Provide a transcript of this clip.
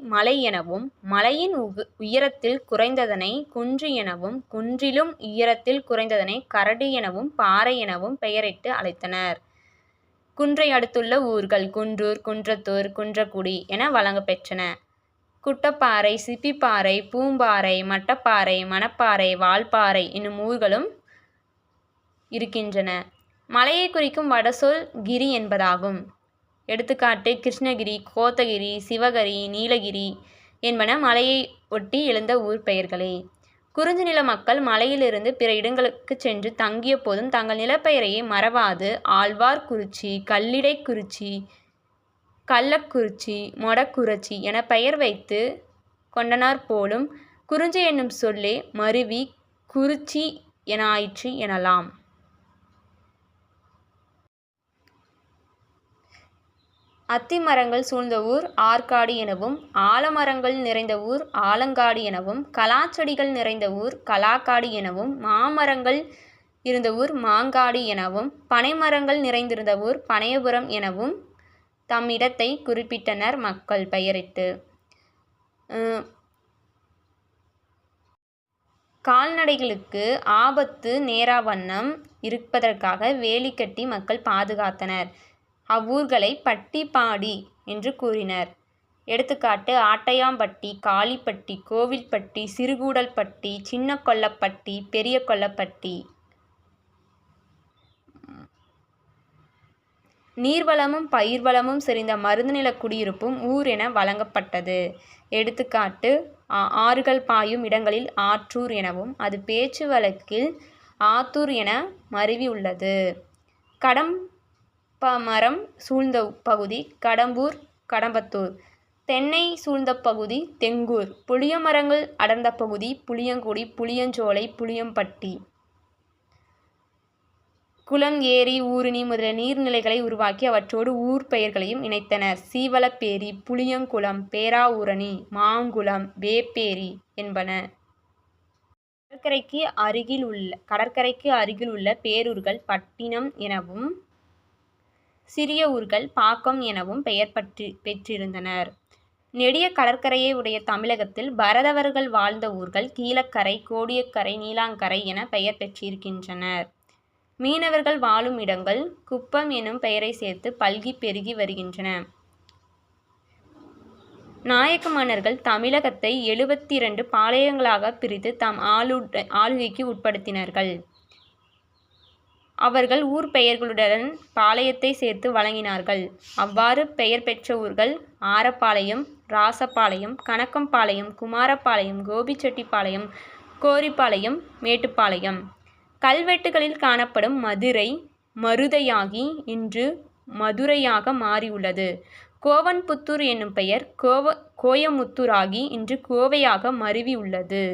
மலை எனவும் மலையின் உயரத்தில் குறைந்ததனை குன்று எனவும் குன்றிலும் உயரத்தில் குறைந்ததனை கரடு எனவும் பாறை எனவும் பெயரிட்டு அழைத்தனர். குன்றை அடுத்துள்ள ஊர்கள் குன்றூர் குன்றத்தூர் குன்றக்குடி என வழங்கப்பெற்றன குட்டப்பாறை சிப்பிப்பாறை பூம்பாறை மட்டப்பாறை மணப்பாறை வால்பாறை என்னும் ஊர்களும் இருக்கின்றன. மலையைக் குறிக்கும் வடசொல் கிரி என்பதாகும். எடுத்துக்காட்டு கிருஷ்ணகிரி கோத்தகிரி சிவகிரி நீலகிரி என்பன மலையை ஒட்டி எழுந்த ஊர் பெயர்களே. குறிஞ்சி நில மக்கள் மலையிலிருந்து பிற இடங்களுக்குச் சென்று தங்கிய போதும் தங்கள் நிலப்பெயரையே மறவாது ஆழ்வார்குறிச்சி கல்லிடைக்குறிச்சி கள்ளக்குறிச்சி மொடக்குறிச்சி என பெயர் வைத்து கொண்டனார் போலும் குறிஞ்சி என்னும் சொல்லே மருவி குறிச்சி என ஆயிற்று எனலாம். அத்தி மரங்கள் சூழ்ந்த ஊர் ஆற்காடு எனவும் ஆலமரங்கள் நிறைந்த ஊர் ஆலங்காடு எனவும் கலாச்செடிகள் நிறைந்த ஊர் கலாக்காடு எனவும் மாமரங்கள் இருந்த ஊர் மாங்காடு எனவும் பனைமரங்கள் நிறைந்திருந்த ஊர் பனையபுரம் எனவும் தம் இடத்தை குறிப்பிட்டனர் மக்கள் பெயரிட்டு. கால்நடைகளுக்கு ஆபத்து நேராவண்ணம் இருப்பதற்காக வேலி கட்டி மக்கள் பாதுகாத்தனர். அவ்வூர்களை பட்டிப்பாடி என்று கூறினர். எடுத்துக்காட்டு ஆட்டையாம்பட்டி காளிப்பட்டி கோவில்பட்டி சிறுகூடல்பட்டி சின்ன கொல்லப்பட்டி பெரிய கொல்லப்பட்டி நீர்வளமும் பயிர்வளமும் செறிந்த மருந்துநில குடியிருப்பும் ஊர் என வழங்கப்பட்டது. எடுத்துக்காட்டு ஆறுகள் பாயும் இடங்களில் ஆற்றூர் எனவும் அது பேச்சு வழக்கில் ஆத்தூர் என மருவி உள்ளது. கடம் மரம் சூழ்ந்த பகுதி கடம்பூர் கடம்பத்தூர். தென்னை சூழ்ந்த பகுதி தெங்கூர். புளியமரங்கள் அடர்ந்த பகுதி புளியங்குடி புளியஞ்சோலை புளியம்பட்டி. குளம் ஏரி ஊருணி முதலிய நீர்நிலைகளை உருவாக்கி அவற்றோடு ஊர் பெயர்களையும் இணைத்தனர். சீவலப்பேரி புளியங்குளம் பேராவூரணி மாங்குளம் வேப்பேரி என்பன. கடற்கரைக்கு அருகிலுள்ள பேரூர்கள் பட்டினம் எனவும் சிறிய ஊர்கள் பாக்கம் எனவும் பெயர் பெற்றிருந்தனர். நெடிய கடற்கரையை உடைய தமிழகத்தில் பரதவர்கள் வாழ்ந்த ஊர்கள் கீழக்கரை கோடியக்கரை நீலாங்கரை என பெயர் பெற்றிருக்கின்றனர். மீனவர்கள் வாழும் இடங்கள் குப்பம் எனும் பெயரை சேர்த்து பல்கி பெருகி வருகின்றன. நாயக்க மன்னர்கள் தமிழகத்தை எழுபத்தி இரண்டு பாளையங்களாகப் பிரித்து தம் ஆளுகைக்கு உட்படுத்தினார்கள். அவர்கள் ஊர் பெயர்களுடன் பாளையத்தை சேர்த்து வழங்கினார்கள். அவ்வாறு பெயர் பெற்ற ஊர்கள் ஆரப்பாளையம் ராசப்பாளையம் கணக்கம்பாளையம் குமாரப்பாளையம் கோபிச்செட்டிப்பாளையம் கோரிப்பாளையம் மேட்டுப்பாளையம். கல்வெட்டுகளில் காணப்படும் மதுரை மருதையாகி இன்று மதுரையாக மாறியுள்ளது. கோவன்புத்தூர் என்னும் பெயர் கோவ கோயமுத்தூராகி இன்று கோவையாக மருவி உள்ளது.